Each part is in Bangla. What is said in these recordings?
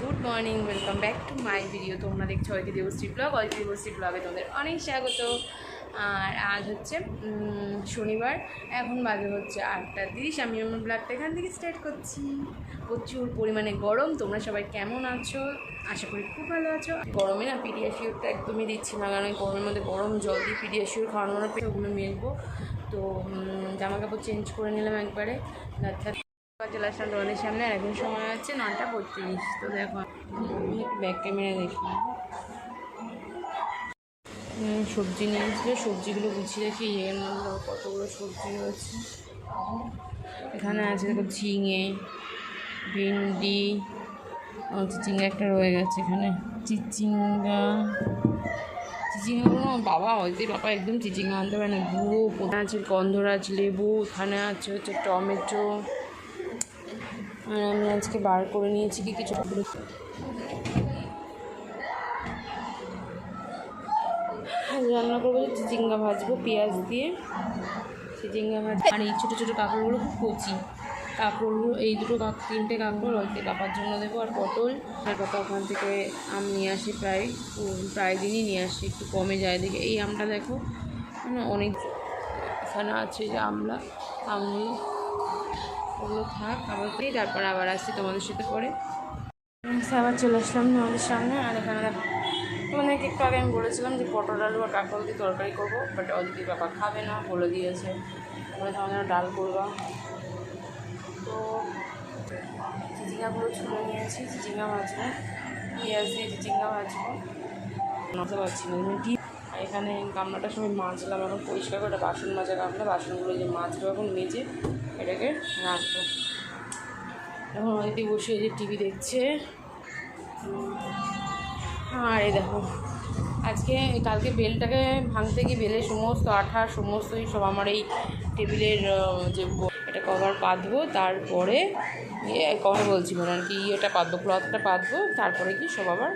Good morning, welcome back to my video. তোমরা দেখছ অয়তি দেবশ্রী ব্লগ। অয়তি দেবশ্রী ব্লগে তোমাদের অনেক স্বাগত। আর আজ হচ্ছে শনিবার। এখন বাজে হচ্ছে আটটা তিরিশ। আমি আমার ব্লগটা এখান থেকে স্টার্ট করছি। প্রচুর পরিমাণে গরম। তোমরা সবাই কেমন আছো? আশা করি খুব ভালো আছো। গরমে না পিডিয়াশিওরটা একদমই দিচ্ছি না, কারণ গরমের মধ্যে গরম জল দিয়ে পিডিয়াশিওর খাওয়ানোর ওগুলো মেলবো। তো জামা কাপড় চেঞ্জ করে নিলাম একবারে। চলে আসলাম তোমাদের সামনে, আর এখন সময় হচ্ছে নটা বত্রিশ, তো দেখো ব্যাক ক্যামেরা দেখি। সবজি নিয়ে এসেছিল, সবজিগুলো গুছিয়ে রেখে এর মধ্যে কতগুলো সবজি রয়েছে। এখানে আছে দেখো ঝিঙে, ভিন্ডি চিচিঙ্গা একটা রয়ে গেছে এখানে। চিচিঙ্গা চিচিঙ্গাগুলো বাবা হয়তো বাবা একদম চিচিঙ্গা আনতে পারে না, গুঁড়ো আছে, গন্ধরাজ লেবু এখানে আছে হচ্ছে টমেটো। আর আমি আজকে বার করে নিয়েছি কি কিছু রান্না করব চিচিঙ্গা ভাজবো, পেঁয়াজ দিয়ে। চিচিঙ্গা ভাজ আর এই ছোটো ছোটো কাঁকড়গুলো খুব কচি। কাঁকড়গুলো, এই দুটো কাক তিনটে কাঁকড় হয়তো কাপার জন্য দেবো, আর পটল। আর পাপা ওখান থেকে আম নিয়ে আসি প্রায় প্রায় দিনই নিয়ে আসি, একটু কমে যায় দেখে। এই আমটা দেখো মানে অনেক এখানে আছে যে আমলা, আমগুলো ওগুলো থাক আবার করি, তারপর আবার আসছি তোমাদের সাথে পরে। আবার চলে আসলাম তোমাদের সামনে, আর এখানে দেখো, তোমাদেরকে একটু আগে আমি বলেছিলাম যে পটল আলু আর কাঁকড় দিয়ে তরকারি করব বাট অদিতি বাবা খাবে না, বলে দিয়েছে। বলে তোমাদের ডাল করবা। তো চিচিঙ্গাগুলো ছুলে নিয়েছি চিচিঙ্গা ভাজবো, পেঁয়াজ দিয়ে ভাজবো। মাঝে পাচ্ছি না এখানে গামলাটা সবাই মাজলাম এখন পরিষ্কার করে বাসন মাজা গামলা, বাসনগুলো যে মাজবো এখন মেজে এটাকে রাখব। এখন অনেকে বসে যে টিভি দেখছে। আর এই দেখো, আজকে কালকে বেলটাকে ভাঙতে গিয়ে বেলের সমস্ত আঠা সমস্তই সব আমার এই টেবিলের যে এটা কভার পাতবো, তারপরে কভার বলছি মানে আর কি এটা পাতবো ক্লথটা পাতবো, তারপরে কি সব আবার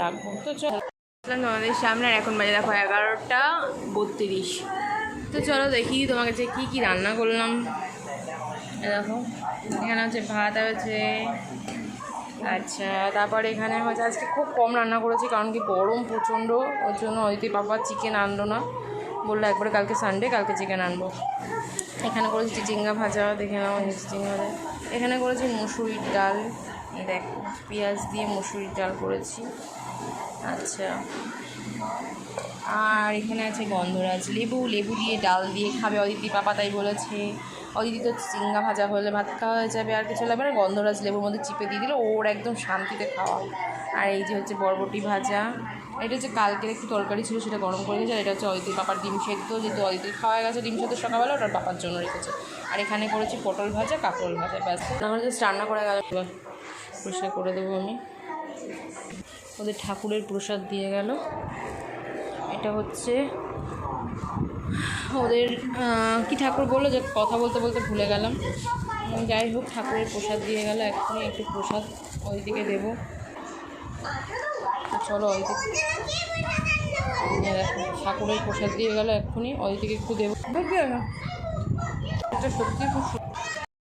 রাখব। তো চলো। তোমাদের সামনে আর এখন বাজে দেখো এগারোটা বত্রিশ। তো চলো দেখি তোমার কাছে কী কী রান্না করলাম। দেখো এখানে হচ্ছে ভাত আছে আচ্ছা তারপরে এখানে হচ্ছে আজকে খুব কম রান্না করেছি, কারণ কি গরম প্রচণ্ড, ওর জন্য অদিতি বাবা চিকেন আনলো না। বলল একবারে কালকে সানডে কালকে চিকেন আনব। এখানে করেছি চিচিঙ্গা ভাজা, দেখে নাও চিচিঙ্গা ভাজা। এখানে করেছি মুসুরির ডাল। দেখ, পেঁয়াজ দিয়ে মুসুরির ডাল করেছি। আচ্ছা। আর এখানে আছে গন্ধরাজ, লেবু লেবু দিয়ে ডাল দিয়ে খাবে অদিতি পাপা, তাই বলেছে। অদিতি তো চিঙ্গা ভাজা হলে ভাত খাওয়া হয়ে যাবে, আর কিছু লাগবে না। গন্ধরাজ লেবুর মধ্যে চিপে দিয়ে দিলে ওর একদম শান্তিতে খাওয়া আর এই যে হচ্ছে বরবটি ভাজা, এটা হচ্ছে কালকের একটু তরকারি ছিল, সেটা গরম করে দিয়েছে আর এটা হচ্ছে অদিতির পাপার ডিম সেদ্ধ। যেহেতু অদিতির খাওয়া গেছে, ডিম সেদ্ধ সকালবেলা ওটার পাপার জন্য রেখেছে। আর এখানে করেছি পটল ভাজা কাঁকরোল ভাজা, ব্যাস। আমার জাস্ট রান্না করা গেল। পরিষ্কার করে দেবো আমি। ওদের ঠাকুরের প্রসাদ দিয়ে গেল। এটা হচ্ছে ওদের আহ, কি ঠাকুর বলল? যে কথা বলতে বলতে ভুলে গেলাম। যাই হোক ঠাকুরের প্রসাদ দিয়ে গেল। এক্ষুনি একটু প্রসাদ ওই দিকে দেবো চলো ওই দিকে ঠাকুরের প্রসাদ দিয়ে গেল এক্ষুনি ওই দিকে একটু দেবো। এটা সত্যি খুব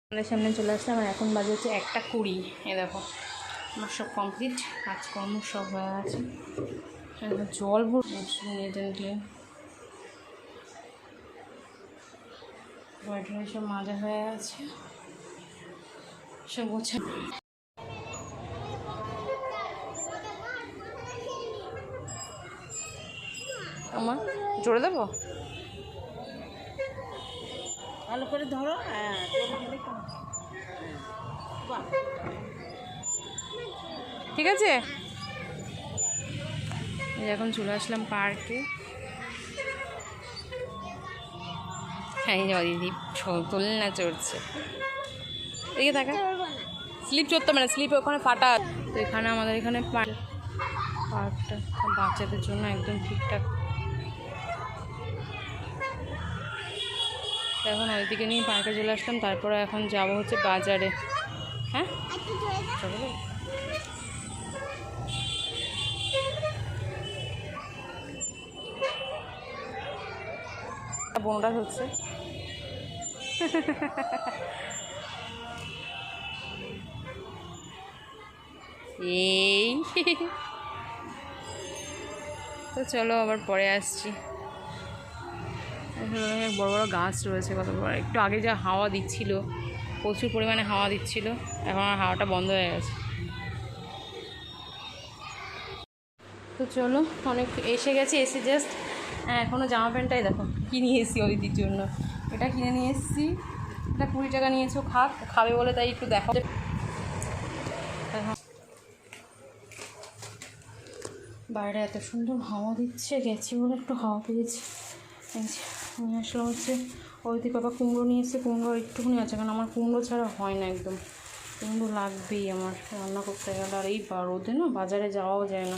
আমাদের সামনে চলে আসলাম আর এখন বাজে হচ্ছে একটা কুড়ি। এ দেখো আমার সব কমপ্লিট কাজকর্ম সব হয়ে আছে জল ভর নিট অ্যান্ড সব মাজা হয়ে আছে। সব গোছা আমার জোরে দেবো? ভালো করে ধরো হ্যাঁ ঠিক আছে? এখন চলে আসলাম পার্কে। এই যে অদিদি তোলে না চড়ছে। এদিকে থাকা স্লিপ চড়তে মানে স্লিপ ওখানে ফাটা। তো এখানে আমাদের এখানে পার্ক পার্কটা বাচ্চাদের জন্য একদম ঠিকঠাক। এখন ওইদিকে নিয়ে পার্কে চলে আসলাম তারপরে এখন যাব হচ্ছে বাজারে। হ্যাঁ? চলো। বোনরা হচ্ছে। এই। তো চলো আবার পরে আসছি। এখানে বড় বড় গাছ রয়েছে, কত বড়। একটু আগে যা হাওয়া দিচ্ছিল, প্রচুর পরিমাণে হাওয়া দিচ্ছিল, এখন আর হাওয়াটা বন্ধ হয়ে গেছে। তো চলো, অনেক এসে গেছে, এসে জাস্ট হ্যাঁ এখনও জামা প্যান্টটাই দেখো, কী নিয়ে এসেছি অদিতির জন্য। এটা কিনে নিয়ে এসেছি। এটা কুড়ি টাকা নিয়েছো খাক, খাবে বলে তাই একটু দেখা। বাইরে এত সুন্দর হাওয়া দিচ্ছে, গেছি বলে একটু হাওয়া পেয়েছি। নিয়ে আসলাম হচ্ছে ওইদিকে বাবা কুমড়ো নিয়ে এসে কুমড়ো একটুখানি আছে, কারণ আমার কুমড়ো ছাড়া হয় না একদম। কুমড়ো লাগবেই আমার, রান্না করতে গেলে। আর এই রোদে না বাজারে যাওয়াও যায় না।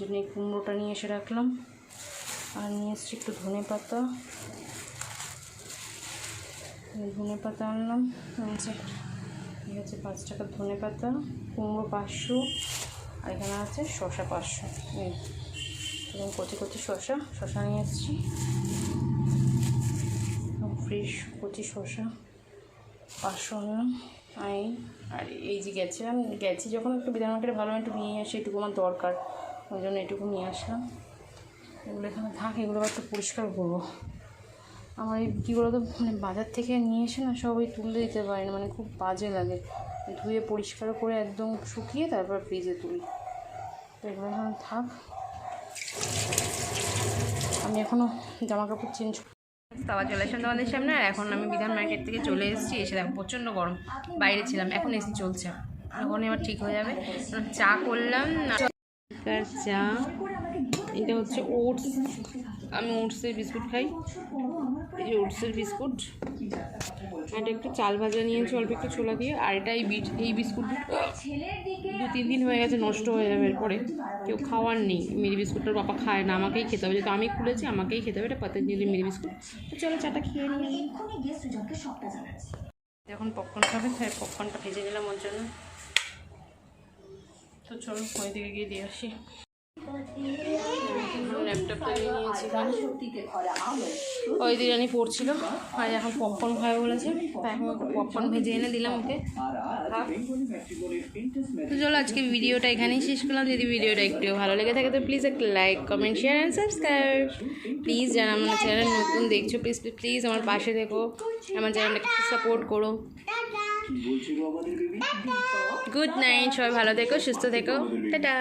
জন্য এই কুমড়োটা নিয়ে এসে রাখলাম। আর নিয়ে এসছি একটু ধনে পাতা। ধনে পাতা আনলাম। এই হচ্ছে পাঁচ টাকার ধনে পাতা, কুমড়ো পাঁচশো, আর এখানে আছে শসা পাঁচশো। এবং কচি কচি শসা শসা নিয়ে এসেছি। ফ্রেশ কচি শসা পাঁচশো আনলাম। আর এই আর এই যে গেছিলাম, গেছি যখন একটু বিধান মার্কেটে ভালো একটু নিয়ে আসি এটুকু আমার দরকার। ওই জন্য এটুকু নিয়ে আসলাম। এগুলো এখানে থাক এগুলো একটু পরিষ্কার করব। আমার এই কী বলতো মানে বাজার থেকে নিয়ে এসে না সব ওই তুলে দিতে পারি না মানে খুব বাজে লাগে। ধুয়ে পরিষ্কার করে একদম শুকিয়ে তারপর ফ্রিজে তুলি। তো এগুলো এখন থাক। আমি এখনও জামা কাপড় চেঞ্জ তাওয়া চলে আসলাম তোমাদের সামনে আর এখন আমি বিধান মার্কেট থেকে চলে এসেছি এসে দেখো প্রচণ্ড গরম। বাইরে ছিলাম এখন এসি চলছে। এখন এবার ঠিক হয়ে যাবে। চা করলাম চা? এটা হচ্ছে ওটস। আমি ওটসের বিস্কুট খাই। এই যে ওটসের বিস্কুট। এটা একটু চাল ভাজা নিয়েছি, অল্প একটু ছোলা দিয়ে। আর এটা এই বিট, এই বিস্কুট দু তিন দিন হয়ে গেছে, নষ্ট হয়ে যাবে এরপরে। কেউ খাওয়ার নেই। মেরি বিস্কুটটার বাবা খায় না, আমাকেই খেতে হবে। যেহেতু আমি খুলেছি, আমাকেই খেতে হবে। এটা পতঞ্জলি মেরি বিস্কুট। তো চলো চাটা খেয়ে নিই। এখন পপকর্ন খাবে, তাই পপকর্নটা ভেজে নিলাম ওর জন্য। তো চলো ওই দিকে গিয়ে দিয়ে আসি। ওই দিরানি পড়ছিল। আর এখন পপকর্ন খাবে বলেছে। এখন পপকর্ন ভেজে এনে দিলাম ওকে। তো চলো আজকে ভিডিওটা এখানেই শেষ করলাম। যদি ভিডিওটা একটু ভালো লেগে থাকে তো প্লিজ একটা like comment share and subscribe please যারা আমার চ্যানেল নতুন দেখছ প্লিজ প্লিজ আমার পাশে দেখো আমার চ্যানেলটাকে সাপোর্ট করো। গুড নাইট সবাই ভালো থেকো সুস্থ থেকো। টাটা।